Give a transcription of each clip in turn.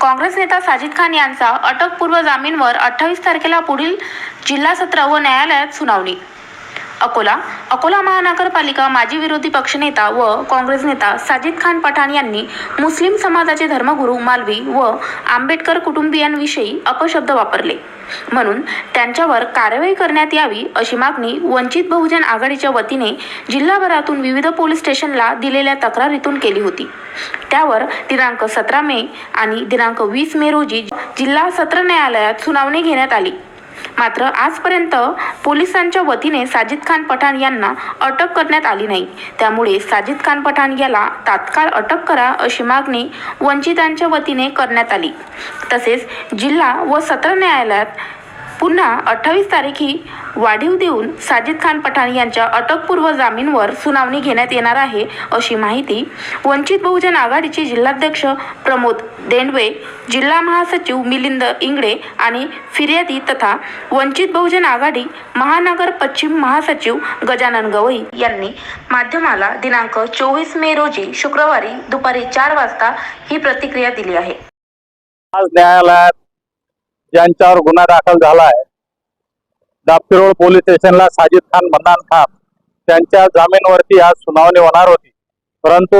काँग्रेस नेता साजिद खान यांचा अटकपूर्व जामीनवर अठ्ठावीस तारखेला पुढील जिल्हा सत्र व न्यायालयात सुनावणी. अकोला. अकोला महानगरपालिका माजी विरोधी पक्षनेता व काँग्रेस नेता साजिद खान पठाण यांनी मुस्लिम समाजाचे धर्मगुरू मालवी व आंबेडकर कुटुंबियांविषयी अपशब्द वापरले. म्हणून त्यांच्यावर कारवाई करण्यात यावी अशी मागणी वंचित बहुजन आघाडीच्या वतीने जिल्हाभरातून विविध पोलीस स्टेशनला दिलेल्या तक्रारीतून केली होती. त्यावर दिनांक सतरा मे आणि दिनांक वीस मे रोजी जिल्हा सत्र न्यायालयात सुनावणी घेण्यात आली. मात्र आजपर्यंत पोलिसांच्या वतीने साजिद खान पठाण यांना अटक करण्यात आली नाही. त्यामुळे साजिद खान पठाण याला तात्काळ अटक करा अशी मागणी वंचितांच्या वतीने करण्यात आली. तसेच जिल्हा व सत्र न्यायालयात पुन्हा अठ्ठावीस तारीखी वाढीव देऊन साजिद खान पठाण यांच्या अटकपूर्व जामीनवर सुनावणी घेण्यात येणार आहे अशी माहिती वंचित बहुजन आघाडीचे जिल्हाध्यक्ष प्रमोद देंडवे जिल्हा महासचिव मिलिंद इंगळे आणि फिर्यादी तथा वंचित बहुजन आघाडी महानगर पश्चिम महासचिव गजानन गवई यांनी माध्यमाला दिनांक चोवीस मे रोजी शुक्रवारी दुपारी चार वाजता ही प्रतिक्रिया दिली आहे. आज न्यायालयात ज्यांच्यावर गुन्हा दाखल झाला आहे दापशिरोड पोलीस स्टेशनला साजिद खान मन्नान खान त्यांच्या जामीनवरती आज सुनावणी होणार होती. परंतु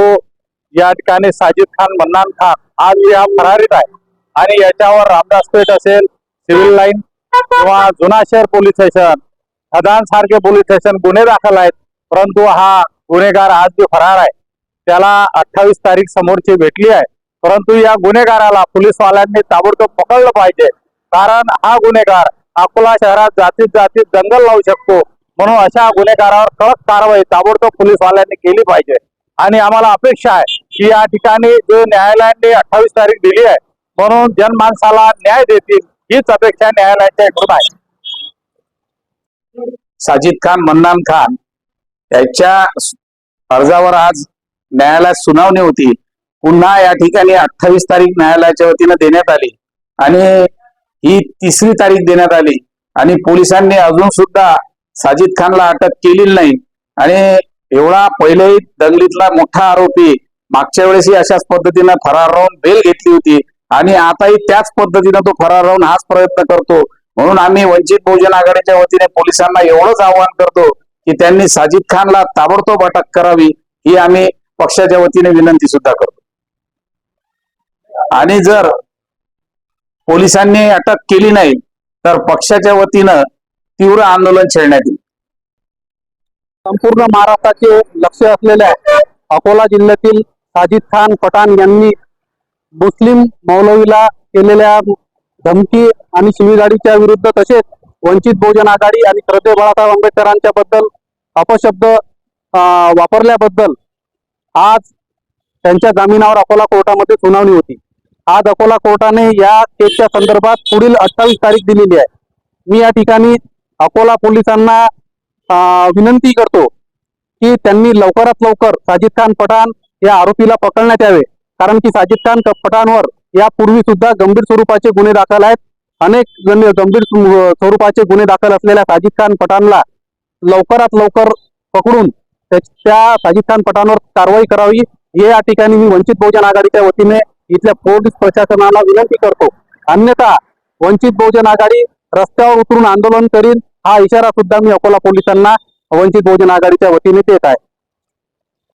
या ठिकाणी साजिद खान मन्नान खान आज या फरारीत आहे आणि याच्यावर रामदास पेठ असेल सिव्हिल लाईन किंवा जुना शहर पोलीस स्टेशन खदान सारखे पोलीस स्टेशन गुन्हे दाखल आहेत. परंतु हा गुन्हेगार आज जो फरार आहे त्याला अठ्ठावीस तारीख समोरची भेटली आहे. परंतु या गुन्हेगाराला पोलीसवाल्यांनी ताबडतोब पकडलं पाहिजे. कारण हा गुन्हेगार अकोला शहरात जातीत जातीत दंगल लावू शकतो. म्हणून अशा गुन्हेगारावर कडक कारवाई ताबडतोब पोलीसवाल्यांनी केली पाहिजे. आणि आम्हाला अपेक्षा आहे की या ठिकाणी जो न्यायालयाने अठ्ठावीस तारीख दिली आहे म्हणून जनमानसाला न्याय देतील हीच अपेक्षा न्यायालयाच्या इकडून आहे. साजिद खान मन्नान खान याच्या अर्जावर आज न्यायालयात सुनावणी होती. पुन्हा या ठिकाणी अठ्ठावीस तारीख न्यायालयाच्या वतीनं देण्यात आली. आणि ही तिसरी तारीख देण्यात आली. आणि पोलिसांनी अजून सुद्धा साजिद खानला अटक केलेली नाही. आणि एवढा पहिलेही दंगलीतला मोठा आरोपी मागच्या वेळेसही अशाच पद्धतीनं फरार राहून बेल घेतली होती. आणि आताही त्याच पद्धतीनं तो फरार राहून हाच प्रयत्न करतो. म्हणून आम्ही वंचित बहुजन आघाडीच्या वतीने पोलिसांना एवढंच आवाहन करतो की त्यांनी साजिद खानला ताबडतोब अटक करावी ही आम्ही पक्षाच्या वतीने विनंती सुद्धा करतो. आणि जर पोलिसांनी अटक केली नाही तर पक्षाच्या वतीनं तीव्र आंदोलन छेडण्यात येईल. संपूर्ण महाराष्ट्राचे लक्ष असलेल्या अकोला जिल्ह्यातील साजिद खान पठाण यांनी मुस्लिम मौलवीला केलेल्या धमकी आणि शिवीगाडीच्या विरुद्ध तसेच वंचित बहुजन आघाडी आणि श्रद्धे बाळासाहेब आंबेडकरांच्या बद्दल अपशब्द अं, वापरल्याबद्दल आज त्यांच्या जामिनावर अकोला कोर्टामध्ये सुनावणी होती. आज अकोला कोर्टाने या केसच्या संदर्भात पुढील अठ्ठावीस तारीख दिलेली आहे. मी या ठिकाणी अकोला पोलिसांना विनंती करतो की त्यांनी लवकरात लवकर साजिद खान पठाण या आरोपीला पकडण्यात यावे. कारण की साजिद खान पठाणवर यापूर्वी सुद्धा गंभीर स्वरूपाचे गुन्हे दाखल आहेत. अनेक गंभीर स्वरूपाचे गुन्हे दाखल असलेल्या साजिद खान पठाणला लवकरात लवकर पकडून त्या- त्या साजिद खान पठाणवर कारवाई करावी. हे या ठिकाणी मी वंचित बहुजन आघाडीच्या वतीने इथल्या पोलीस प्रशासनाला विनंती करतो. अन्यथा वंचित बहुजन आघाडी रस्त्यावर उतरून आंदोलन करील हा इशारा सुद्धा मी अकोला पोलिसांना वंचित बहुजन आघाडीच्या वतीने देत आहे.